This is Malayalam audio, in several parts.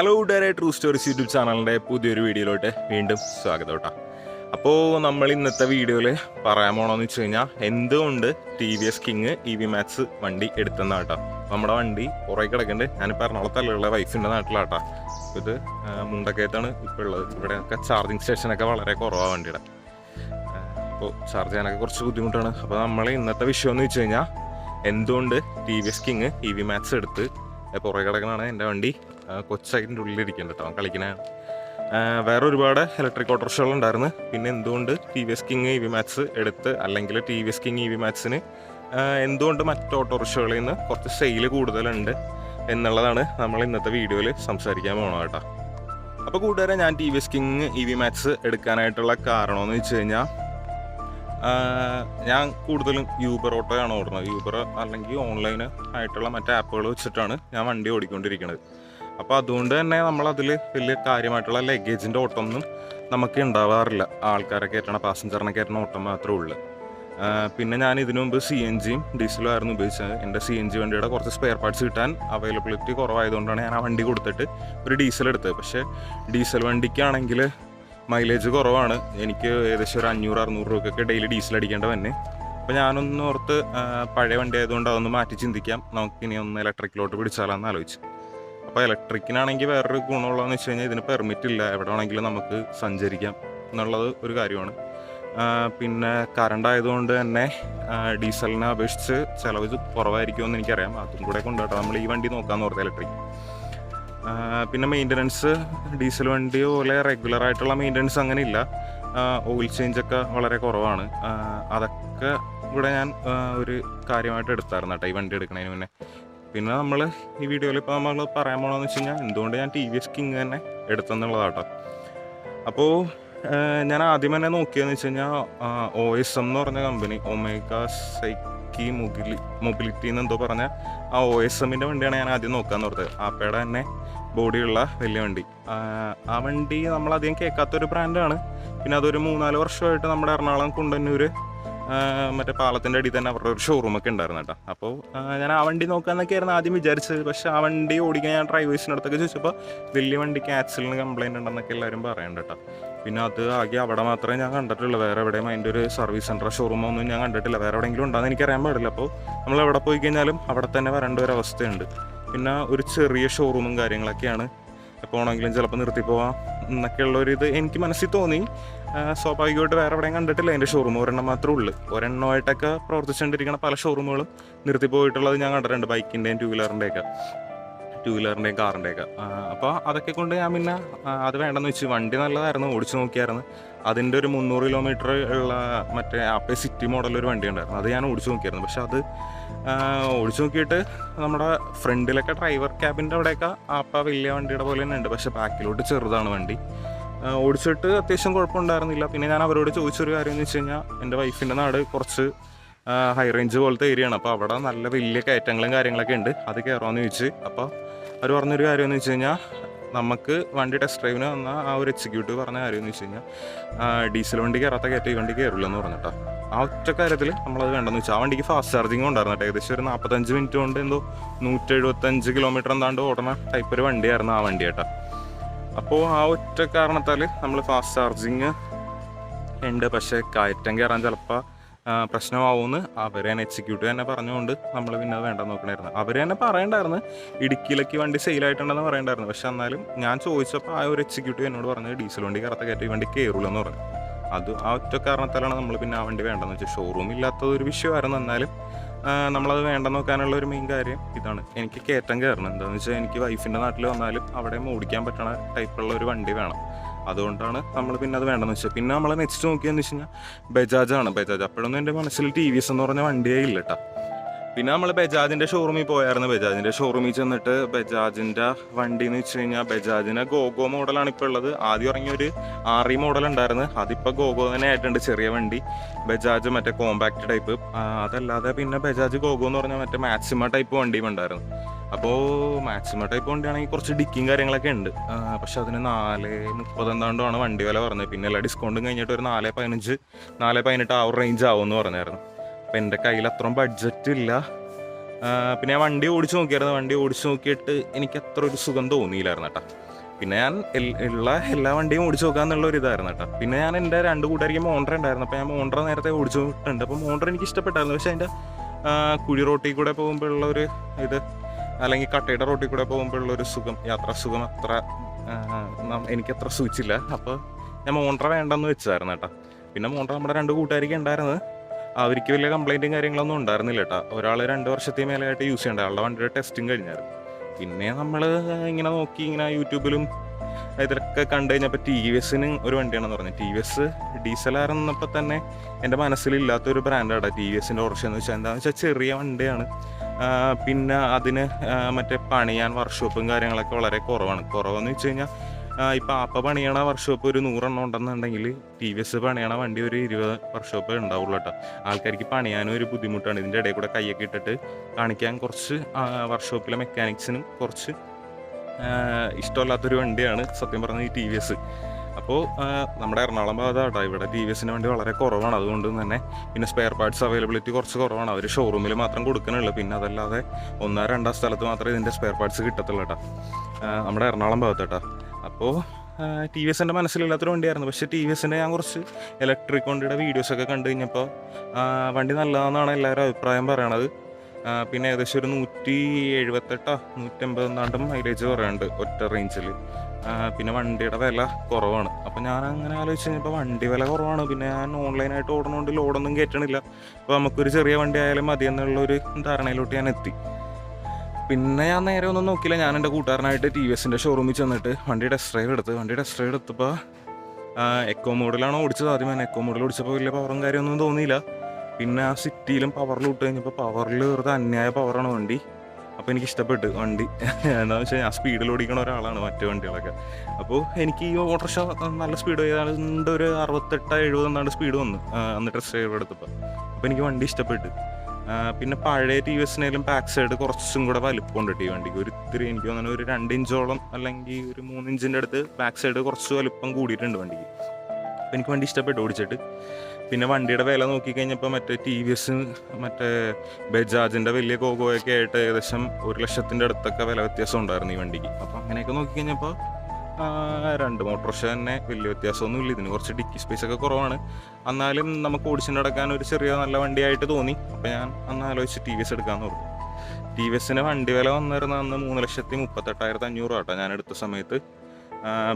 ഹലോ ഡയറെ ട്രൂ സ്റ്റോറീസ് യൂട്യൂബ് ചാനലിന്റെ പുതിയൊരു വീഡിയോയിലോട്ട് വീണ്ടും സ്വാഗതം കേട്ടോ. അപ്പോൾ നമ്മൾ ഇന്നത്തെ വീഡിയോയിൽ പറയാൻ പോകണമെന്ന് വെച്ച് കഴിഞ്ഞാൽ എന്തുകൊണ്ട് T V S King E V Max വണ്ടി എടുത്തെന്നാണ് കേട്ടോ. നമ്മുടെ വണ്ടി കുറേ കിടക്കുന്നുണ്ട് ഞാനിപ്പോൾ എറണാകുളത്തല്ലുള്ള വൈഫിന്റെ നാട്ടിലാട്ടോ ഇത് മുണ്ടക്കയത്താണ് ഇപ്പോൾ ഉള്ളത്. ഇവിടെ ഇവിടെയൊക്കെ ചാർജിങ് സ്റ്റേഷനൊക്കെ വളരെ കുറവാണ് വണ്ടിയുടെ. അപ്പോൾ ചാർജ് ചെയ്യാനൊക്കെ കുറച്ച് ബുദ്ധിമുട്ടാണ്. അപ്പോൾ നമ്മൾ ഇന്നത്തെ വിഷയം എന്ന് വെച്ച് കഴിഞ്ഞാൽ എന്തുകൊണ്ട് T V S King E V Max എടുത്ത് പുറകെ കിടക്കണാണ് എന്റെ വണ്ടി? കൊച്ചതിന്റെ ഉള്ളിലിരിക്കുന്നുണ്ട് കേട്ടോ കളിക്കണ. വേറെ ഒരുപാട് ഇലക്ട്രിക് ഓട്ടോറിക്ഷകൾ ഉണ്ടായിരുന്നു പിന്നെ എന്തുകൊണ്ട് T V S King E V Max എടുത്ത് അല്ലെങ്കിൽ T V S King E V മാക്സിന് എന്തുകൊണ്ട് മറ്റ് ഓട്ടോറിക്ഷകളിൽ നിന്ന് കുറച്ച് സെയിൽ കൂടുതലുണ്ട് എന്നുള്ളതാണ് നമ്മൾ ഇന്നത്തെ വീഡിയോയിൽ സംസാരിക്കാൻ പോകണം കേട്ടോ അപ്പോൾ കൂട്ടുകാരെ ഞാൻ T V S King E V Max എടുക്കാനായിട്ടുള്ള കാരണമെന്ന് വെച്ച് കഴിഞ്ഞാൽ ഞാൻ കൂടുതലും യൂബർ ഓട്ടോയാണ് ഓടുന്നത്. യൂബർ അല്ലെങ്കിൽ ഓൺലൈൻ ആയിട്ടുള്ള മറ്റു ആപ്പുകൾ വെച്ചിട്ടാണ് ഞാൻ വണ്ടി ഓടിക്കൊണ്ടിരിക്കുന്നത് അപ്പോൾ അതുകൊണ്ട് തന്നെ നമ്മളതിൽ വലിയ കാര്യമായിട്ടുള്ള ലഗേജിന്റെ ഓട്ടമൊന്നും നമുക്ക് ഉണ്ടാവാറില്ല. ആൾക്കാരെ കയറ്റണ പാസഞ്ചറിനെ കയറ്റണ ഓട്ടം മാത്രമേ ഉള്ളൂ. പിന്നെ ഞാൻ ഇതിനു മുമ്പ് സി എൻ ജിയും ഡീസലും ആയിരുന്നു ഉപയോഗിച്ചത്. എന്റെ സി എൻ ജി വണ്ടിയുടെ കുറച്ച് സ്പെയർ പാർട്സ് കിട്ടാൻ അവൈലബിലിറ്റി കുറവായതുകൊണ്ടാണ് ഞാൻ ആ വണ്ടി കൊടുത്തിട്ട് ഒരു ഡീസൽ എടുത്തത്. പക്ഷേ ഡീസൽ വണ്ടിക്കാണെങ്കിൽ മൈലേജ് കുറവാണ്. എനിക്ക് ഏകദേശം ഒരു അഞ്ഞൂറ് അറുന്നൂറ് രൂപയ്ക്കൊക്കെ ഡെയിലി ഡീസൽ അടിക്കേണ്ട തന്നെ അപ്പോൾ ഞാനൊന്ന് ഓർത്ത് പഴയ വണ്ടി ആയതുകൊണ്ട് അതൊന്ന് മാറ്റി ചിന്തിക്കാം. നമുക്കിനി ഒന്ന് ഇലക്ട്രിക്കിലോട്ട് പിടിച്ചാലാന്ന് ആലോചിച്ചു. അപ്പോൾ ഇലക്ട്രിക്കിനാണെങ്കിൽ വേറൊരു ഗുണമുള്ളതെന്ന് വെച്ച് കഴിഞ്ഞാൽ ഇതിന് പെർമിറ്റ് ഇല്ല. എവിടെ വേണമെങ്കിലും നമുക്ക് സഞ്ചരിക്കാം എന്നുള്ളത് ഒരു കാര്യമാണ്. പിന്നെ കറണ്ട് ആയതുകൊണ്ട് തന്നെ ഡീസലിനെ അപേക്ഷിച്ച് ചിലവ് ഇത് കുറവായിരിക്കുമെന്ന് എനിക്കറിയാം. അതും കൂടെ കൊണ്ടുപോട്ടെ നമ്മൾ ഈ വണ്ടി നോക്കാമെന്ന് ഓർത്ത് ഇലക്ട്രിക് പിന്നെ മെയിന്റനൻസ് ഡീസൽ വണ്ടി പോലെ റെഗുലർ ആയിട്ടുള്ള മെയിന്റനൻസ് അങ്ങനെ ഇല്ല. ഓയിൽ ചേഞ്ചൊക്കെ വളരെ കുറവാണ്. അതൊക്കെ കൂടെ ഞാൻ ഒരു കാര്യമായിട്ട് എടുത്തായിരുന്നു കേട്ടോ ഈ വണ്ടി എടുക്കുന്നതിന് മുന്നേ. പിന്നെ നമ്മൾ ഈ വീഡിയോയിൽ ഇപ്പോൾ നമ്മൾ പറയാൻ പോകണമെന്ന് വെച്ച് കഴിഞ്ഞാൽ എന്തുകൊണ്ട് ഞാൻ ടി വി എസ് കിങ് തന്നെ എടുത്തെന്നുള്ളതാട്ടോ അപ്പോൾ ഞാൻ ആദ്യം തന്നെ നോക്കിയതെന്ന് വെച്ച് കഴിഞ്ഞാൽ ഒ എസ് എം എന്ന് പറഞ്ഞ കമ്പനി ഒമേഗ സൈക്കി മൊബിലി മൊബിലിറ്റി എന്ന് എന്തോ പറഞ്ഞ ആ ഒ എസ് എമ്മിന്റെ വണ്ടിയാണ് ഞാൻ ആദ്യം നോക്കാന്ന് ഓർത്തത് ആപ്പയുടെ തന്നെ ബോഡിയുള്ള വലിയ വണ്ടി. ആ വണ്ടി നമ്മളധികം കേൾക്കാത്തൊരു ബ്രാൻഡാണ് പിന്നെ അതൊരു മൂന്നാൽ വർഷമായിട്ട് നമ്മുടെ എറണാകുളം കുണ്ടന്നൂർ മറ്റേ പാലത്തിന്റെ അടിയിൽ തന്നെ അവരുടെ ഒരു ഷോറൂമൊക്കെ ഉണ്ടായിരുന്നു കേട്ടോ. അപ്പോൾ ഞാൻ ആ വണ്ടി നോക്കാമെന്നൊക്കെയായിരുന്നു ആദ്യം വിചാരിച്ചത്. പക്ഷേ ആ വണ്ടി ഓടിക്കാൻ ഞാൻ ഡ്രൈവേഴ്സിന്റെ അടുത്തൊക്കെ ചോദിച്ചപ്പോൾ വലിയ വണ്ടിക്ക് ആക്സിഡന്റ് കംപ്ലയിന്റ് ഉണ്ടെന്നൊക്കെ എല്ലാവരും പറയുന്നുണ്ട് കേട്ടോ. പിന്നെ അത് ആകെ അവിടെ മാത്രമേ ഞാൻ കണ്ടിട്ടുള്ളൂ. വേറെ എവിടെയും അതിന്റെ ഒരു സർവീസ് സെന്റർ ഷോറൂമോ ഒന്നും ഞാൻ കണ്ടിട്ടില്ല. വേറെ എവിടെയെങ്കിലും എനിക്ക് അറിയാൻ പാടില്ല. അപ്പോൾ നമ്മൾ എവിടെ പോയി കഴിഞ്ഞാലും അവിടെ തന്നെ വരേണ്ട ഒരു അവസ്ഥയുണ്ട്. പിന്നെ ഒരു ചെറിയ ഷോറൂമും കാര്യങ്ങളൊക്കെയാണ്. എപ്പോൾ ആണെങ്കിലും ചിലപ്പോൾ നിർത്തി പോവാം. എന്നൊക്കെയുള്ള ഒരു ഇത് എനിക്ക് മനസ്സിൽ തോന്നി. സ്വാഭാവികമായിട്ട് വേറെ എവിടെയും കണ്ടിട്ടില്ല. അതിന്റെ ഷോറൂം ഒരെണ്ണം മാത്രമേ ഉള്ളൂ. ഒരെണ്ണമായിട്ടൊക്കെ പ്രവർത്തിച്ചുകൊണ്ടിരിക്കുന്ന പല ഷോറൂമുകളും നിർത്തി പോയിട്ടുള്ളത് ഞാൻ കണ്ടിട്ടുണ്ട്. ബൈക്കിന്റെയും ടൂ വീലറിന്റെയൊക്കെ ടൂ വീലറിന്റെയും കാറിന്റെയൊക്കെ അപ്പോൾ അതൊക്കെ കൊണ്ട് ഞാൻ പിന്നെ അത് വേണ്ടെന്ന് വെച്ച്. വണ്ടി നല്ലതായിരുന്നു. ഓടിച്ചു നോക്കിയായിരുന്നു. അതിന്റെ ഒരു മുന്നൂറ് കിലോമീറ്റർ ഉള്ള മറ്റേ ആപ്പേ സിറ്റി മോഡൽ ഒരു വണ്ടി ഉണ്ടായിരുന്നു. അത് ഞാൻ ഓടിച്ചു നോക്കിയായിരുന്നു. പക്ഷെ അത് ഓടിച്ചു നോക്കിയിട്ട് നമ്മുടെ ഫ്രണ്ടിലൊക്കെ ഡ്രൈവർ ക്യാബിന്റെ അവിടെയൊക്കെ ആപ്പ വലിയ വണ്ടിയുടെ പോലെ തന്നെ ഉണ്ട്. പക്ഷെ ബാക്കിലോട്ട് ചെറുതാണ് വണ്ടി. ഓടിച്ചിട്ട് അത്യാവശ്യം കുഴപ്പമുണ്ടായിരുന്നില്ല. പിന്നെ ഞാൻ അവരോട് ചോദിച്ചൊരു കാര്യം എന്ന് വെച്ച് കഴിഞ്ഞാൽ എന്റെ വൈഫിന്റെ നാട് കുറച്ച് ഹൈ റേഞ്ച് പോലത്തെ ഏരിയ ആണ്. അപ്പോൾ അവിടെ നല്ല വലിയ കയറ്റങ്ങളും കാര്യങ്ങളൊക്കെ ഉണ്ട്. അത് കയറാമെന്ന് ചോദിച്ച്. അപ്പോൾ അവർ പറഞ്ഞൊരു കാര്യം എന്ന് വെച്ച് കഴിഞ്ഞാൽ നമുക്ക് വണ്ടി ടെസ്റ്റ് ഡ്രൈവിന് വന്ന ആ ഒരു എക്സിക്യൂട്ടീവ് പറഞ്ഞ കാര്യം എന്ന് വെച്ച് കഴിഞ്ഞാൽ ഡീസൽ വണ്ടി കയറാത്ത കയറ്റി വണ്ടി കയറില്ല എന്ന് പറഞ്ഞിട്ടാ ആ ഒറ്റ കാര്യത്തിൽ നമ്മളത് വേണ്ടെന്ന് വെച്ചാൽ ആ വണ്ടിക്ക് ഫാസ്റ്റ് ചാർജിങ് ഉണ്ടായിരുന്നു ഏകദേശം ഒരു നാൽപ്പത്തഞ്ച് മിനിറ്റ് കൊണ്ട് എന്തോ നൂറ്റി എഴുപത്തഞ്ച് കിലോമീറ്റർ എന്താണ്ട് ഓടണ ടൈപ്പ് ഒരു വണ്ടിയായിരുന്നു ആ വണ്ടി കേട്ടോ. അപ്പോൾ ആ ഒറ്റ കാരണത്താൽ നമ്മൾ ഫാസ്റ്റ് ചാർജിങ് ഉണ്ട്. പക്ഷേ കയറ്റം കയറാൻ ചിലപ്പോൾ പ്രശ്നമാവുമെന്ന് അവർ തന്നെ എക്സിക്യൂട്ടീവ് തന്നെ പറഞ്ഞുകൊണ്ട് നമ്മൾ പിന്നെ അത് വേണ്ട നോക്കണമായിരുന്നു അവർ തന്നെ പറയണ്ടായിരുന്നു ഇടുക്കിയിലേക്ക് വണ്ടി സെയിലായിട്ടുണ്ടെന്ന് പറയണ്ടായിരുന്നു. പക്ഷെ എന്നാലും ഞാൻ ചോദിച്ചപ്പോൾ ആ ഒരു എക്സിക്യൂട്ടീവ് എന്നോട് പറഞ്ഞത് ഡീസൽ വണ്ടി കറുത്ത കയറ്റി വണ്ടി കയറൂലെന്ന് പറഞ്ഞു. അത് ആ ഒറ്റ കാരണത്താലാണ് നമ്മൾ പിന്നെ ആ വണ്ടി വേണ്ടെന്ന് വെച്ചാൽ ഷോറൂം ഇല്ലാത്ത ഒരു വിഷയമായിരുന്നു എന്നാലും നമ്മളത് വേണ്ട നോക്കാനുള്ള ഒരു മെയിൻ കാര്യം ഇതാണ്. എനിക്ക് കയറ്റം കയറണം. എന്താണെന്ന് വെച്ചാൽ എനിക്ക് വൈഫിന്റെ നാട്ടിൽ വന്നാലും അവിടെ ഓടിക്കാൻ പറ്റണ ടൈപ്പുള്ള ഒരു വണ്ടി വേണം. അതുകൊണ്ടാണ് നമ്മൾ പിന്നെ അത് വേണ്ടെന്ന് വെച്ചാൽ പിന്നെ നമ്മൾ നെക്സ്റ്റ് നോക്കിയെന്ന് വെച്ച് കഴിഞ്ഞാൽ ബജാജാണ്. ബജാജ് അപ്പോഴൊന്നും എന്റെ മനസ്സിൽ ടി വി എസ് എന്ന് പറഞ്ഞ വണ്ടിയേ ഇല്ല കേട്ടോ പിന്നെ നമ്മൾ ബജാജിന്റെ ഷോറൂമിൽ പോയായിരുന്നു. ബജാജിന്റെ ഷോറൂമിൽ ചെന്നിട്ട് ബജാജിന്റെ വണ്ടി എന്ന് വെച്ച് കഴിഞ്ഞാൽ ബജാജിന്റെ ഗോഗോ മോഡലാണ് ഇപ്പോൾ ഉള്ളത്. ആദ്യം ഇറങ്ങിയ ഒരു ആറി മോഡൽ ഉണ്ടായിരുന്നു. അതിപ്പോൾ ഗോഗോ തന്നെ ആയിട്ടുണ്ട് ചെറിയ വണ്ടി. ബജാജ് മറ്റേ കോമ്പാക്ട് ടൈപ്പ് അതല്ലാതെ പിന്നെ ബജാജ് ഗോഗോ എന്ന് പറഞ്ഞാൽ മറ്റേ മാക്സിമ ടൈപ്പ് വണ്ടിയും ഉണ്ടായിരുന്നു. അപ്പോൾ മാക്സിമം ടൈപ്പ് വണ്ടിയാണെങ്കിൽ കുറച്ച് ഡിക്കിങ് കാര്യങ്ങളൊക്കെ ഉണ്ട്. പക്ഷെ അതിന് നാല് മുപ്പത് എന്താണ്ടാണ് വണ്ടി വില പറഞ്ഞത്. പിന്നെ എല്ലാ ഡിസ്കൗണ്ടും കഴിഞ്ഞിട്ട് ഒരു നാല് പതിനഞ്ച് നാല് പതിനെട്ട് ആ ഒരു റേഞ്ച് എന്ന് പറഞ്ഞായിരുന്നു. അപ്പം എന്റെ കയ്യിൽ അത്രയും ബഡ്ജറ്റ് ഇല്ല. പിന്നെ ഞാൻ വണ്ടി ഓടിച്ചു നോക്കിയായിരുന്നു. വണ്ടി ഓടിച്ചു നോക്കിയിട്ട് എനിക്ക് അത്ര ഒരു സുഖം തോന്നിയില്ലായിരുന്നു കേട്ടോ. പിന്നെ ഞാൻ ഉള്ള എല്ലാ വണ്ടിയും ഓടിച്ചു നോക്കാന്നുള്ള ഒരു ഇതായിരുന്നു കേട്ടോ. പിന്നെ ഞാൻ എന്റെ രണ്ട് കൂട്ടുകാരിക്ക് മോണ്ടർ ഉണ്ടായിരുന്നു. അപ്പോൾ ഞാൻ മോണ്ടർ നേരത്തെ ഓടിച്ചു നോക്കിയിട്ടുണ്ട്. അപ്പോൾ മോണ്ടർ എനിക്ക് ഇഷ്ടപ്പെട്ടായിരുന്നു. പക്ഷേ അതിന്റെ കുഴി റോട്ടിൽ കൂടെ പോകുമ്പോഴുള്ള ഒരു ഇത് അല്ലെങ്കിൽ കട്ടയുടെ റോട്ടിൽ കൂടെ പോകുമ്പോഴുള്ള ഒരു സുഖം യാത്രാ സുഖം അത്ര എനിക്ക് അത്ര സൂചിച്ചില്ല. അപ്പോൾ ഞാൻ മോണ്ടർ വേണ്ടെന്ന് വെച്ചായിരുന്നു കേട്ടോ. പിന്നെ മോണ്ടർ നമ്മുടെ രണ്ട് കൂട്ടുകാരിക്ക് ഉണ്ടായിരുന്നത്. അവർക്ക് വലിയ കംപ്ലൈന്റും കാര്യങ്ങളൊന്നും ഉണ്ടായിരുന്നില്ല കേട്ടോ ഒരാൾ രണ്ട് വർഷത്തെ മേലെയായിട്ട് യൂസ് ചെയ്യേണ്ട? ആളുടെ വണ്ടിയുടെ ടെസ്റ്റും കഴിഞ്ഞായിരുന്നു. പിന്നെ നമ്മൾ ഇങ്ങനെ നോക്കി ഇങ്ങനെ യൂട്യൂബിലും ഇതൊക്കെ കണ്ടു കഴിഞ്ഞപ്പോൾ ടി വി എസിന് ഒരു വണ്ടിയാണെന്ന് പറഞ്ഞു. ടി വി എസ് ഡീസലായിരുന്നപ്പോൾ തന്നെ എന്റെ മനസ്സിലില്ലാത്തൊരു ബ്രാൻഡാണ് ടി വി എസിന്റെ ഓർഷ എന്ന് വെച്ചാൽ എന്താണെന്ന് വെച്ചാൽ ചെറിയ വണ്ടിയാണ്. പിന്നെ അതിന് മറ്റേ പണിയാൻ വർക്ക്ഷോപ്പും കാര്യങ്ങളൊക്കെ വളരെ കുറവാണ്. കുറവെന്ന് വെച്ച് കഴിഞ്ഞാൽ ഇപ്പം ആപ്പ പണിയണ വർക്ക്ഷോപ്പ് ഒരു നൂറെണ്ണം ഉണ്ടെന്നുണ്ടെങ്കിൽ ടി വി എസ് പണിയണ വണ്ടി ഒരു ഇരുപത് വർക്ക്ഷോപ്പ് ഉണ്ടാവുള്ളൂ കേട്ടോ. ആൾക്കാർക്ക് പണിയാനും ഒരു ബുദ്ധിമുട്ടാണ്. ഇതിന്റെ ഇടയിൽ കൂടെ കൈയൊക്കെ ഇട്ടിട്ട് കാണിക്കാൻ കുറച്ച് വർക്ക്ഷോപ്പിലെ മെക്കാനിക്സിനും കുറച്ച് ഇഷ്ടമല്ലാത്തൊരു വണ്ടിയാണ് സത്യം പറഞ്ഞ ഈ ടി വി എസ് അപ്പോൾ നമ്മുടെ എറണാകുളം ഭാഗത്താട്ടോ ഇവിടെ ടി വി എസിന്റെ വണ്ടി വളരെ കുറവാണ്. അതുകൊണ്ട് തന്നെ പിന്നെ സ്പെയർ പാർട്സ് അവൈലബിലിറ്റി കുറച്ച് കുറവാണ്. അവർ ഷോറൂമിൽ മാത്രം കൊടുക്കണുള്ളൂ. പിന്നെ അതല്ലാതെ ഒന്നോ രണ്ടോ സ്ഥലത്ത് മാത്രമേ ഇതിന്റെ സ്പെയർ പാർട്സ് കിട്ടത്തുള്ളൂ കേട്ടോ. നമ്മുടെ എറണാകുളം ഭാഗത്താട്ടോ അപ്പോൾ ടി വി എസിന്റെ മനസ്സിലില്ലാത്തൊരു വണ്ടിയായിരുന്നു. പക്ഷേ ടി വി എസിന്റെ ഞാൻ കുറച്ച് ഇലക്ട്രിക് വണ്ടിയുടെ വീഡിയോസൊക്കെ കണ്ടു കഴിഞ്ഞപ്പോൾ വണ്ടി നല്ലതാണെന്നാണ് എല്ലാവരും അഭിപ്രായം പറയണത്. പിന്നെ ഏകദേശം ഒരു നൂറ്റി എഴുപത്തെട്ടോ നൂറ്റമ്പത് എന്താണ്ടും മൈലേജ് കുറയുണ്ട് ഒറ്റ റേഞ്ചിൽ പിന്നെ വണ്ടിയുടെ വില കുറവാണ്. അപ്പോൾ ഞാൻ അങ്ങനെ ആലോചിച്ച് കഴിഞ്ഞപ്പോൾ വണ്ടി വില കുറവാണ്. പിന്നെ ഞാൻ ഓൺലൈനായിട്ട് ഓടുന്നതുകൊണ്ട് ലോഡൊന്നും കയറ്റണില്ല അപ്പോൾ നമുക്കൊരു ചെറിയ വണ്ടി ആയാലും മതി എന്നുള്ളൊരു ധാരണയിലോട്ട് ഞാൻ എത്തി. പിന്നെ ഞാൻ നേരെ ഒന്നും നോക്കിയില്ല. ഞാൻ എന്റെ കൂട്ടുകാരനായിട്ട് ടി വി എസിന്റെ ഷോറൂമിൽ ചെന്നിട്ട് വണ്ടി ടെസ്റ്റ് ഡ്രൈവ് എടുത്ത് വണ്ടി ടെസ്റ്റ് ഡ്രൈവ് എടുത്തപ്പോൾ എക്കോ മോഡലാണ് ഓടിച്ചത്? ആദ്യം ഞാൻ എക്കോ മോഡൽ ഓടിച്ചപ്പോൾ വലിയ പവറും കാര്യമൊന്നും തോന്നിയില്ല. പിന്നെ ആ സിറ്റിയിലും പവറിൽ വിട്ട് കഴിഞ്ഞപ്പോൾ പവറിൽ വെറുതെ അന്യായ പവറാണ് വണ്ടി. അപ്പോൾ എനിക്ക് ഇഷ്ടപ്പെട്ടു വണ്ടി. എന്താണെന്ന് വെച്ചാൽ ഞാൻ സ്പീഡിൽ ഓടിക്കുന്ന ഒരാളാണ് മറ്റു വണ്ടികളൊക്കെ. അപ്പോൾ എനിക്ക് ഈ ഓട്ടോറിക്ഷ നല്ല സ്പീഡ് ഏതാണ്ട് ഒരു അറുപത്തെട്ട് എഴുപത് എന്നാണ്ട് സ്പീഡ് വന്നു അന്ന് ടെസ്റ്റ് ഡ്രൈവ് എടുത്തപ്പോൾ അപ്പോൾ എനിക്ക് വണ്ടി ഇഷ്ടപ്പെട്ടു. പിന്നെ പഴയ ടി വി എസിനേലും ബാക്ക് സൈഡ് കുറച്ചും കൂടെ വലിപ്പമുണ്ട് ടി വണ്ടിക്ക്. ഒരു ഇത്തിരി എനിക്ക് തോന്നുന്നു ഒരു രണ്ട് ഇഞ്ചോളം അല്ലെങ്കിൽ ഒരു മൂന്ന് ഇഞ്ചിന്റെ അടുത്ത് ബാക്ക് സൈഡ് കുറച്ച് വലിപ്പം കൂടിയിട്ടുണ്ട് വണ്ടിക്ക്. അപ്പം എനിക്ക് വണ്ടി ഇഷ്ടപ്പെട്ടു ഓടിച്ചിട്ട്. പിന്നെ വണ്ടിയുടെ വില നോക്കിക്കഴിഞ്ഞപ്പോൾ മറ്റേ ടി വി എസ് മറ്റേ ബജാജിന്റെ വലിയ കോകോയൊക്കെ ആയിട്ട് ഏകദേശം ഒരു ലക്ഷത്തിന്റെ അടുത്തൊക്കെ വില വ്യത്യാസം ഉണ്ടായിരുന്നു ഈ വണ്ടിക്ക്. അപ്പോൾ അങ്ങനെയൊക്കെ നോക്കിക്കഴിഞ്ഞപ്പോൾ രണ്ട് മോട്ടോർഷ തന്നെ വലിയ വ്യത്യാസമൊന്നുമില്ല. ഇതിന് കുറച്ച് ഡിക്കി സ്പേസ് ഒക്കെ കുറവാണ്. എന്നാലും നമുക്ക് ഓടിച്ചു നടക്കാൻ ഒരു ചെറിയ നല്ല വണ്ടിയായിട്ട് തോന്നി. അപ്പോൾ ഞാൻ അന്ന് ആലോചിച്ച് ടി വി എസ് എടുക്കാമെന്ന് പറഞ്ഞു ടി വി എസിന് വണ്ടി വില വന്നിരുന്ന അന്ന് മൂന്ന് ലക്ഷത്തി മുപ്പത്തെട്ടായിരത്തി അഞ്ഞൂറ് കേട്ടോ ഞാൻ എടുത്ത സമയത്ത്.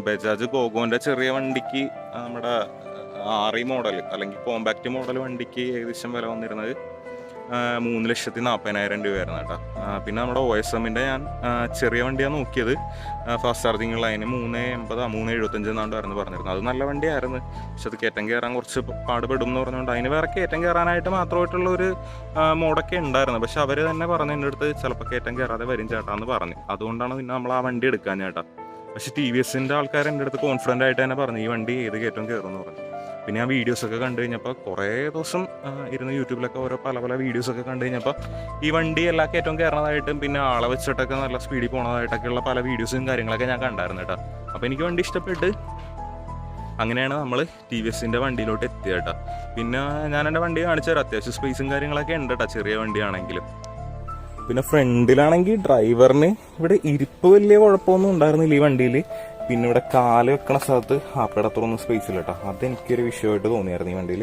ബജാജ് ഗോഗോന്റെ ചെറിയ വണ്ടിക്ക് നമ്മുടെ ആറി മോഡൽ അല്ലെങ്കിൽ കോമ്പാക്റ്റ് മോഡൽ വണ്ടിക്ക് ഏകദേശം വില വന്നിരുന്നത് മൂന്ന് ലക്ഷത്തി നാൽപ്പതിനായിരം രൂപയായിരുന്നു കേട്ടോ. പിന്നെ നമ്മുടെ ഒ എസ് എമ്മിന്റെ ഞാൻ ചെറിയ വണ്ടിയാണ് നോക്കിയത്. ഫാസ്റ്റ് ചാർജിങ് അതിന് മൂന്ന് എൺപതാ മൂന്ന് എഴുപത്തഞ്ച് എന്നാണ്ടായിരുന്നു പറഞ്ഞിരുന്നത്. അത് നല്ല വണ്ടിയായിരുന്നു. പക്ഷെ അത് കയറ്റം കയറാൻ കുറച്ച് പാടുപെടും എന്ന് പറഞ്ഞുകൊണ്ട് അതിന് വേറെ കയറ്റം കയറാനായിട്ട് മാത്രമായിട്ടുള്ള ഒരു മോഡൊക്കെ ഉണ്ടായിരുന്നു. പക്ഷെ അവർ തന്നെ പറഞ്ഞു എന്റെ അടുത്ത് ചിലപ്പോൾ കയറ്റം കയറാതെ വരും ചേട്ടാ എന്ന് പറഞ്ഞു. അതുകൊണ്ടാണ് പിന്നെ നമ്മൾ ആ വണ്ടി എടുക്കാൻ ചേട്ടാ. പക്ഷെ ടി വി എസിന്റെ ആൾക്കാർ എന്റെ അടുത്ത് കോൺഫിഡന്റ് ആയിട്ട് തന്നെ പറഞ്ഞു ഈ വണ്ടി ഏത് കയറ്റം കയറുമെന്ന് പറഞ്ഞു. പിന്നെ ആ വീഡിയോസൊക്കെ കണ്ടു കഴിഞ്ഞപ്പോൾ കുറേ ദിവസം ഇരുന്ന് യൂട്യൂബിലൊക്കെ ഓരോ പല പല വീഡിയോസൊക്കെ കണ്ടു കഴിഞ്ഞപ്പോൾ ഈ വണ്ടി എല്ലാ ഏറ്റവും കയറണതായിട്ടും പിന്നെ ആളെ വെച്ചിട്ടൊക്കെ നല്ല സ്പീഡിൽ പോണതായിട്ടൊക്കെയുള്ള പല വീഡിയോസും കാര്യങ്ങളൊക്കെ ഞാൻ കണ്ടായിരുന്നു കേട്ടോ. അപ്പോൾ എനിക്ക് വണ്ടി ഇഷ്ടപ്പെട്ട് അങ്ങനെയാണ് നമ്മൾ ടി വി എസിന്റെ വണ്ടിയിലോട്ട് എത്തിയത് കേട്ടോ. പിന്നെ ഞാൻ എന്റെ വണ്ടി കാണിച്ചു തരാം. അത്യാവശ്യം സ്പേസും കാര്യങ്ങളൊക്കെ ഉണ്ട് കേട്ടോ ചെറിയ വണ്ടിയാണെങ്കിലും. പിന്നെ ഫ്രണ്ടിലാണെങ്കിൽ ഡ്രൈവറിന് ഇവിടെ ഇരിപ്പ് വലിയ കുഴപ്പമൊന്നും ഉണ്ടായിരുന്നില്ല ഈ വണ്ടിയിൽ പിന്നെ ഇവിടെ കാൽ വെക്കണ സ്ഥലത്ത് ആപ്പിടത്തൊന്നും സ്പേസ് ഇല്ല കേട്ടോ അതെനിക്കൊരു വിഷയമായിട്ട് തോന്നിയായിരുന്നു ഈ വണ്ടിയിൽ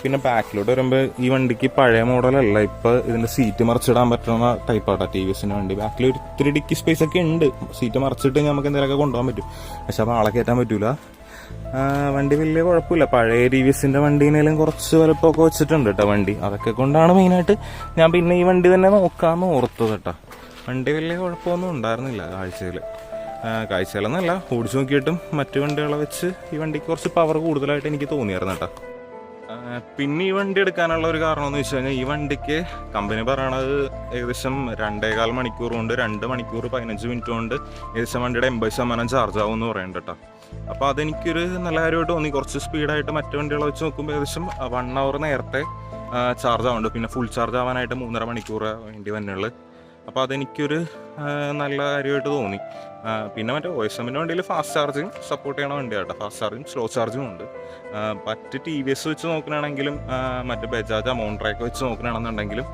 പിന്നെ ബാക്കിലോട്ട് വരുമ്പോൾ ഈ വണ്ടിക്ക് പഴയ മോഡലല്ല ഇപ്പൊ ഇതിന്റെ സീറ്റ് മറിച്ചിടാൻ പറ്റുന്ന ടൈപ്പ് ആട്ടോ ടി വി എസിന്റെ വണ്ടി. ബാക്കിൽ ഒരു ഇത്തിരി ഡിക്കി സ്പേസ് ഒക്കെ ഉണ്ട്. സീറ്റ് മറിച്ചിട്ട് നമുക്ക് എന്തെങ്കിലുമൊക്കെ കൊണ്ടുപോകാൻ പറ്റും. പക്ഷെ അപ്പോൾ ആളെ കയറ്റാൻ പറ്റൂല. വണ്ടി വലിയ കുഴപ്പമില്ല. പഴയ ടി വി എസിന്റെ വണ്ടീനേലും കുറച്ച് വലുപ്പമൊക്കെ വെച്ചിട്ടുണ്ട് കേട്ടോ വണ്ടി. അതൊക്കെ കൊണ്ടാണ് മെയിനായിട്ട് ഞാൻ പിന്നെ ഈ വണ്ടി തന്നെ നോക്കാമെന്ന് ഓർത്തത് കേട്ടോ വണ്ടി വലിയ കുഴപ്പമൊന്നും ഉണ്ടായിരുന്നില്ല കാഴ്ചയിൽ കാഴ്ചയിലെന്നല്ല ഓടിച്ചു നോക്കിയിട്ടും മറ്റു വണ്ടികളെ വെച്ച് ഈ വണ്ടിക്ക് കുറച്ച് പവർ കൂടുതലായിട്ട് എനിക്ക് തോന്നിയായിരുന്നു കേട്ടോ. പിന്നെ ഈ വണ്ടി എടുക്കാനുള്ള ഒരു കാരണം എന്ന് വെച്ച് കഴിഞ്ഞാൽ ഈ വണ്ടിക്ക് കമ്പനി പറയണത് ഏകദേശം രണ്ടേകാൽ മണിക്കൂർ കൊണ്ട് രണ്ട് മണിക്കൂർ പതിനഞ്ച് മിനിറ്റ് കൊണ്ട് ഏകദേശം വണ്ടിയുടെ എൺപത് ശതമാനം ചാർജ് ആവും എന്ന് പറയുന്നുണ്ട് കേട്ടോ. അപ്പോൾ അതെനിക്കൊരു നല്ല കാര്യമായിട്ട് തോന്നി. കുറച്ച് സ്പീഡായിട്ട് മറ്റു വണ്ടികളെ വെച്ച് നോക്കുമ്പോൾ ഏകദേശം വൺ അവർ നേരത്തെ ചാർജ് ആവുന്നുണ്ട്. പിന്നെ ഫുൾ ചാർജ് ആവാനായിട്ട് മൂന്നര മണിക്കൂർ വേണ്ടി വന്നുള്ളു അപ്പോൾ അതെനിക്കൊരു നല്ല കാര്യമായിട്ട് തോന്നി. പിന്നെ മറ്റേ എസ് എമ്മിന്റെ വണ്ടിയിൽ ഫാസ്റ്റ് ചാർജിങ് സപ്പോർട്ട് ചെയ്യണ വണ്ടി കേട്ടോ ഫാസ്റ്റ് ചാർജിങ് സ്ലോ ചാർജിങ് ഉണ്ട് മറ്റ് ടി വി എസ് വെച്ച് നോക്കുകയാണെങ്കിലും മറ്റേ ബജാജ് അമൗണ്ട് വെച്ച് നോക്കുകയാണെന്നുണ്ടെങ്കിലും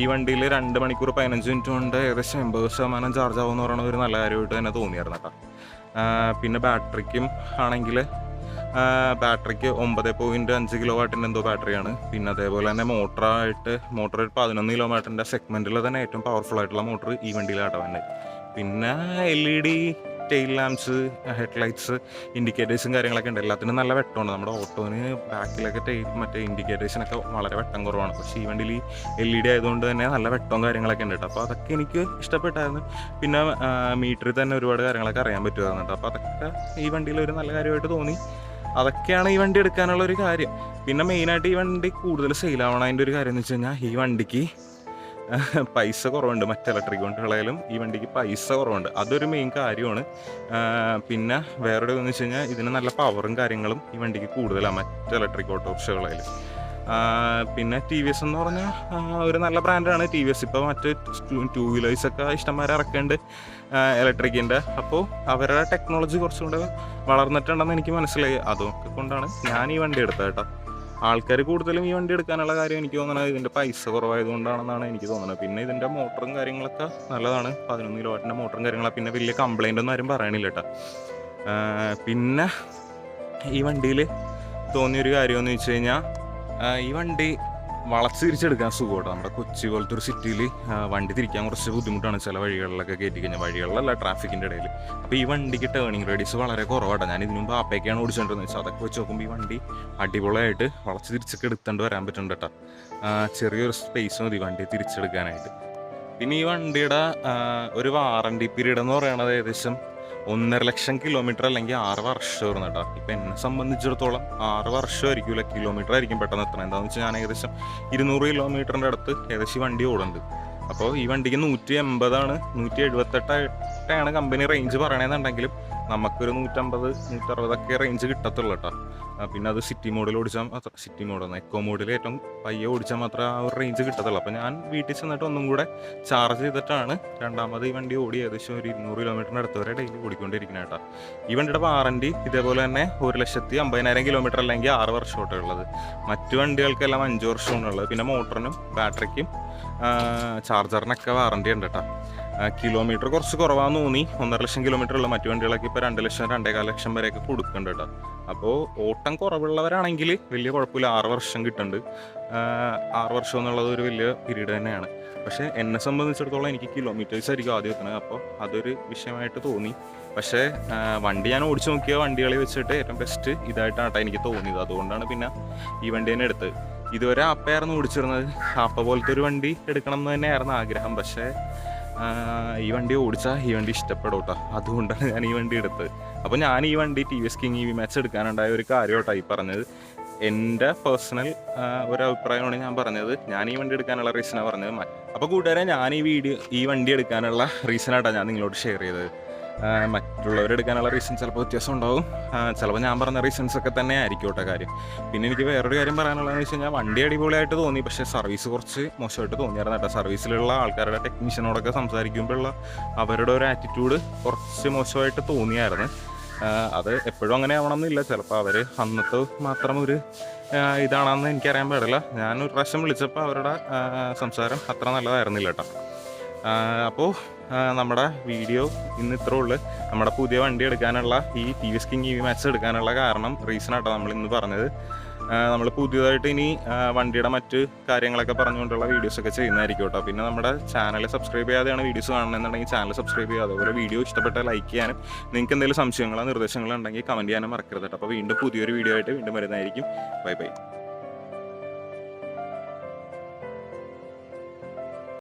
ഈ വണ്ടിയിൽ രണ്ട് മണിക്കൂർ പതിനഞ്ച് മിനിറ്റ് കൊണ്ട് ഏകദേശം എൺപത് ശതമാനം ചാർജ് ആവുമെന്ന് പറയുന്നത് ഒരു നല്ല കാര്യമായിട്ട് തന്നെ തോന്നിയായിരുന്നു കേട്ടോ. പിന്നെ ബാറ്ററിക്കും ആണെങ്കിൽ ബാറ്ററിക്ക് ഒമ്പത് പോയിന്റ് അഞ്ച് കിലോ വാട്ടിന്റെ എന്തോ ബാറ്ററിയാണ്. പിന്നെ അതേപോലെ തന്നെ മോട്ടറായിട്ട് മോട്ടർ ഒരു പതിനൊന്ന് കിലോ വാട്ടിന്റെ സെഗ്മെന്റിൽ തന്നെ ഏറ്റവും പവർഫുൾ ആയിട്ടുള്ള മോട്ടർ ഈ വണ്ടിയിലാട്ടോ തന്നെ പിന്നെ L E D tail lamps head lights ഇൻഡിക്കേറ്റേഴ്സും കാര്യങ്ങളൊക്കെ ഉണ്ട്. എല്ലാത്തിനും നല്ല വെട്ടമുണ്ട് നമ്മുടെ ഓട്ടോന് ബാക്കിലൊക്കെ ടെയിൽ മറ്റേ ഇൻഡിക്കേറ്റേഴ്സിനൊക്കെ വളരെ വെട്ടം കുറവാണ്. പക്ഷേ ഈ വണ്ടിയിൽ എൽ ഇ ഡി ആയതുകൊണ്ട് തന്നെ നല്ല വെട്ടവും കാര്യങ്ങളൊക്കെ ഉണ്ട് കേട്ടോ. അപ്പോൾ അതൊക്കെ എനിക്ക് ഇഷ്ടപ്പെട്ടായിരുന്നു. പിന്നെ മീറ്ററിൽ തന്നെ ഒരുപാട് കാര്യങ്ങളൊക്കെ അറിയാൻ പറ്റുമായിരുന്നു കേട്ടോ. അപ്പോൾ അതൊക്കെ ഈ വണ്ടിയിൽ ഒരു നല്ല കാര്യമായിട്ട് തോന്നി. അതൊക്കെയാണ് ഈ വണ്ടി എടുക്കാനുള്ള ഒരു കാര്യം. പിന്നെ മെയിനായിട്ട് ഈ വണ്ടി കൂടുതൽ സെയിലാവണതിന്റെ ഒരു കാര്യം എന്ന് വെച്ച് കഴിഞ്ഞാൽ ഈ വണ്ടിക്ക് പൈസ കുറവുണ്ട്. മറ്റ് ഇലക്ട്രിക് വണ്ടികളായാലും ഈ വണ്ടിക്ക് പൈസ കുറവുണ്ട്. അതൊരു മെയിൻ കാര്യമാണ്. പിന്നെ വേറൊരു എന്ന് വെച്ച് കഴിഞ്ഞാൽ ഇതിന് നല്ല പവറും കാര്യങ്ങളും ഈ വണ്ടിക്ക് കൂടുതലാണ് മറ്റ് ഇലക്ട്രിക് ഓട്ടോറിക്ഷകളായാലും പിന്നെ ടി വി എസ് എന്ന് പറഞ്ഞാൽ ഒരു നല്ല ബ്രാൻഡാണ് ടി വി എസ് ഇപ്പോൾ മറ്റ് ടു വീലേഴ്സൊക്കെ ഇഷ്ടംമാരെ ഇറക്കുന്നുണ്ട്. ഇലക്ട്രിക്കിന്റെ അപ്പോൾ അവരുടെ ടെക്നോളജി കുറച്ചും കൂടെ വളർന്നിട്ടുണ്ടെന്ന് എനിക്ക് മനസ്സിലായി. അതൊക്കെ കൊണ്ടാണ് ഞാൻ ഈ വണ്ടി എടുത്തത് കേട്ടോ. ആൾക്കാർ കൂടുതലും ഈ വണ്ടി എടുക്കാനുള്ള കാര്യം എനിക്ക് തോന്നുന്നത് ഇതിന്റെ പൈസ കുറവായതുകൊണ്ടാണെന്നാണ് എനിക്ക് തോന്നുന്നത് പിന്നെ ഇതിന്റെ മോട്ടറും കാര്യങ്ങളൊക്കെ നല്ലതാണ്. പതിനൊന്ന് കിലോ വാട്ടിന്റെ മോട്ടറും കാര്യങ്ങളൊക്കെ. പിന്നെ വലിയ കംപ്ലൈന്റ് ഒന്നും ആരും പറയണില്ല കേട്ടോ. പിന്നെ ഈ വണ്ടിയിൽ തോന്നിയൊരു കാര്യമെന്ന് വെച്ച് കഴിഞ്ഞാൽ ഈ വണ്ടി വളച്ച് തിരിച്ചെടുക്കാൻ സുഖമാണ് നമ്മുടെ കൊച്ചി പോലത്തെ ഒരു സിറ്റിയിൽ വണ്ടി തിരിക്കാൻ കുറച്ച് ബുദ്ധിമുട്ടാണ് ചില വഴികളിലൊക്കെ കയറ്റി കഴിഞ്ഞാൽ വഴികളിലല്ല ട്രാഫിക്കിന്റെ ഇടയിൽ അപ്പോൾ ഈ വണ്ടിക്ക് ടേണിംഗ് റേഡിയസ് വളരെ കുറവാണ് ഞാൻ ഇതിനു മുമ്പ് ആപ്പയൊക്കെയാണ് ഓടിച്ചുകൊണ്ടിരുന്നത് വെച്ചാൽ അതൊക്കെ വെച്ച് നോക്കുമ്പോൾ ഈ വണ്ടി അടിപൊളിയായിട്ട് വളച്ച് തിരിച്ചൊക്കെ എടുത്തുകൊണ്ട് വരാൻ പറ്റുന്നുണ്ട് കേട്ടോ ചെറിയൊരു സ്പേസ് മതി വണ്ടി തിരിച്ചെടുക്കാനായിട്ട്. പിന്നെ ഈ വണ്ടിയുടെ ഒരു വാറണ്ടി പീരീഡ് എന്ന് പറയുന്നത് ഏകദേശം ഒന്നര ലക്ഷം കിലോമീറ്റർ അല്ലെങ്കിൽ ആറ് വർഷം വരുന്നു കേട്ടോ. ഇപ്പം എന്നെ സംബന്ധിച്ചിടത്തോളം ആറ് വർഷമായിരിക്കില്ല കിലോമീറ്റർ ആയിരിക്കും പെട്ടെന്ന് എത്തണം എന്താണെന്ന് വെച്ചാൽ ഞാൻ ഏകദേശം ഇരുന്നൂറ് കിലോമീറ്ററിന്റെ അടുത്ത് ഏകദേശം ഈ വണ്ടി ഓടുന്നുണ്ട്. അപ്പോൾ ഈ വണ്ടിക്ക് നൂറ്റി എൺപതാണ് നൂറ്റി എഴുപത്തെട്ടാണ് കമ്പനി റേഞ്ച് പറയണമെന്നുണ്ടെങ്കിലും നമുക്കൊരു നൂറ്റമ്പത് നൂറ്ററുപതൊക്കെ റേഞ്ച് കിട്ടത്തുള്ളൂ കേട്ടോ. പിന്നെ അത് സിറ്റി മോഡിൽ ഓടിച്ചാൽ മാത്രം സിറ്റി മോഡെന്ന് എക്കോ മോഡിൽ ഏറ്റവും പയ്യെ ഓടിച്ചാൽ മാത്രമേ ആ ഒരു റേഞ്ച് കിട്ടത്തുള്ളൂ. അപ്പോൾ ഞാൻ വീട്ടിൽ ചെന്നിട്ട് ഒന്നും കൂടെ ചാർജ് ചെയ്തിട്ടാണ് രണ്ടാമത് ഈ വണ്ടി ഓടി ഏകദേശം ഒരു ഇരുന്നൂറ് കിലോമീറ്ററിന്റെ അടുത്ത് വരെ ഡെയിലി ഓടിക്കൊണ്ടിരിക്കുന്നത് കേട്ടോ ഈ വണ്ടിയുടെ വാറണ്ടി ഇതേപോലെ തന്നെ ഒരു ലക്ഷത്തി അമ്പതിനായിരം കിലോമീറ്റർ അല്ലെങ്കിൽ ആറ് വർഷമായിട്ട് ഉള്ളത്. മറ്റു വണ്ടികൾക്കെല്ലാം അഞ്ച് വർഷമാണ് ഉള്ളത്. പിന്നെ മോട്ടറിനും ബാറ്ററിക്കും ചാർജറിനൊക്കെ വാറണ്ടി ഉണ്ട് കേട്ടോ കിലോമീറ്റർ കുറച്ച് കുറവാന്ന് തോന്നി. ഒന്നര ലക്ഷം കിലോമീറ്റർ ഉള്ള മറ്റു വണ്ടികളൊക്കെ ഇപ്പോൾ രണ്ട് ലക്ഷം രണ്ടേകാൽ ലക്ഷം വരെയൊക്കെ കൊടുക്കുന്നുണ്ട് കേട്ടോ. അപ്പോൾ ഓട്ടം കുറവുള്ളവരാണെങ്കിൽ വലിയ കുഴപ്പമില്ല. ആറ് വർഷം കിട്ടുന്നുണ്ട്. ആറ് വർഷം എന്നുള്ളത് ഒരു വലിയ പീരീഡ് തന്നെയാണ്. പക്ഷേ എന്നെ സംബന്ധിച്ചിടത്തോളം എനിക്ക് കിലോമീറ്റേഴ്സ് ആയിരിക്കും ആദ്യം എത്തുന്നത്. അപ്പോൾ അതൊരു വിഷയമായിട്ട് തോന്നി. പക്ഷേ വണ്ടി ഞാൻ ഓടിച്ചു നോക്കിയ വണ്ടികളെ വെച്ചിട്ട് ഏറ്റവും ബെസ്റ്റ് ഇതായിട്ടാണ് എനിക്ക് തോന്നിയത്. അതുകൊണ്ടാണ് പിന്നെ ഈ വണ്ടി തന്നെ എടുത്തത്. ഇതുവരെ ആപ്പയായിരുന്നു ഓടിച്ചിരുന്നത്. ആപ്പ പോലത്തെ ഒരു വണ്ടി എടുക്കണം എന്ന് തന്നെയായിരുന്നു ആഗ്രഹം. പക്ഷേ ഈ വണ്ടി ഓടിച്ചാൽ ഈ വണ്ടി ഇഷ്ടപ്പെടും കേട്ടോ അതുകൊണ്ടാണ് ഞാൻ ഈ വണ്ടി എടുത്തത്. അപ്പോൾ ഞാൻ ഈ വണ്ടി T V S King E V Max എടുക്കാനുണ്ടായ ഒരു കാര്യം കേട്ടോ ഈ പറഞ്ഞത്. എന്റെ പേഴ്സണൽ ഒരു അഭിപ്രായമാണ് ഞാൻ പറഞ്ഞത്. ഞാൻ ഈ വണ്ടി എടുക്കാനുള്ള റീസണാണ് പറഞ്ഞത്. അപ്പോൾ കൂട്ടുകാരെ ഞാൻ ഈ വീഡിയോ ഈ വണ്ടി എടുക്കാനുള്ള റീസണായിട്ടാണ് ഞാൻ നിങ്ങളോട് ഷെയർ ചെയ്തത്. എടുക്കാനുള്ള റീസൺ ചിലപ്പോൾ വ്യത്യാസം ഉണ്ടാവും. ചിലപ്പോൾ ഞാൻ പറഞ്ഞ റീസൺസ് ഒക്കെ തന്നെ ആയിരിക്കും കേട്ടോ കാര്യം. പിന്നെ എനിക്ക് വേറൊരു കാര്യം പറയാനുള്ളതെന്ന് വെച്ച് കഴിഞ്ഞാൽ വണ്ടി അടിപൊളിയായിട്ട് തോന്നി പക്ഷേ സർവീസ് കുറച്ച് മോശമായിട്ട് തോന്നിയായിരുന്നു കേട്ടോ. സർവീസിലുള്ള ആൾക്കാരുടെ ടെക്നീഷ്യനോടൊക്കെ സംസാരിക്കുമ്പോഴുള്ള അവരുടെ ഒരു ആറ്റിറ്റ്യൂഡ് കുറച്ച് മോശമായിട്ട് തോന്നിയായിരുന്നു. അത് എപ്പോഴും അങ്ങനെ ആവണം എന്നില്ല ചിലപ്പോൾ അവർ അന്നത്തെ മാത്രം ഒരു ഇതാണെന്ന് എനിക്കറിയാൻ പാടില്ല. ഞാൻ ഒരു പ്രാവശ്യം വിളിച്ചപ്പോൾ അവരുടെ സംസാരം അത്ര നല്ലതായിരുന്നില്ല കേട്ടോ. അപ്പോൾ നമ്മുടെ വീഡിയോ ഇന്ന് ഇത്രേ ഉള്ളു. നമ്മുടെ പുതിയ വണ്ടി എടുക്കാനുള്ള ഈ T V S King E V Max എടുക്കാനുള്ള കാരണം റീസൺ ആട്ടോ നമ്മൾ ഇന്ന് പറഞ്ഞത്. നമ്മൾ പുതിയതായിട്ട് ഇനി വണ്ടിയുടെ മറ്റ് കാര്യങ്ങളൊക്കെ പറഞ്ഞുകൊണ്ടുള്ള വീഡിയോസൊക്കെ ചെയ്യുന്നതായിരിക്കും കേട്ടോ. പിന്നെ നമ്മുടെ ചാനൽ സബ്സ്ക്രൈബ് ചെയ്യാതെയാണ് വീഡിയോസ് കാണണമെന്നുണ്ടെങ്കിൽ ചാനൽ സബ്സ്ക്രൈബ് ചെയ്യുക. അതുപോലെ വീഡിയോ ഇഷ്ടപ്പെട്ട ലൈക്ക് ചെയ്യാനും നിങ്ങൾക്ക് എന്തെങ്കിലും സംശയങ്ങളോ നിർദ്ദേശങ്ങളോ ഉണ്ടെങ്കിൽ കമന്റ് ചെയ്യാനും മറക്കരുത് കേട്ടോ. അപ്പോൾ വീണ്ടും പുതിയൊരു വീഡിയോ ആയിട്ട് വീണ്ടും വരുന്നതായിരിക്കും. Bye bye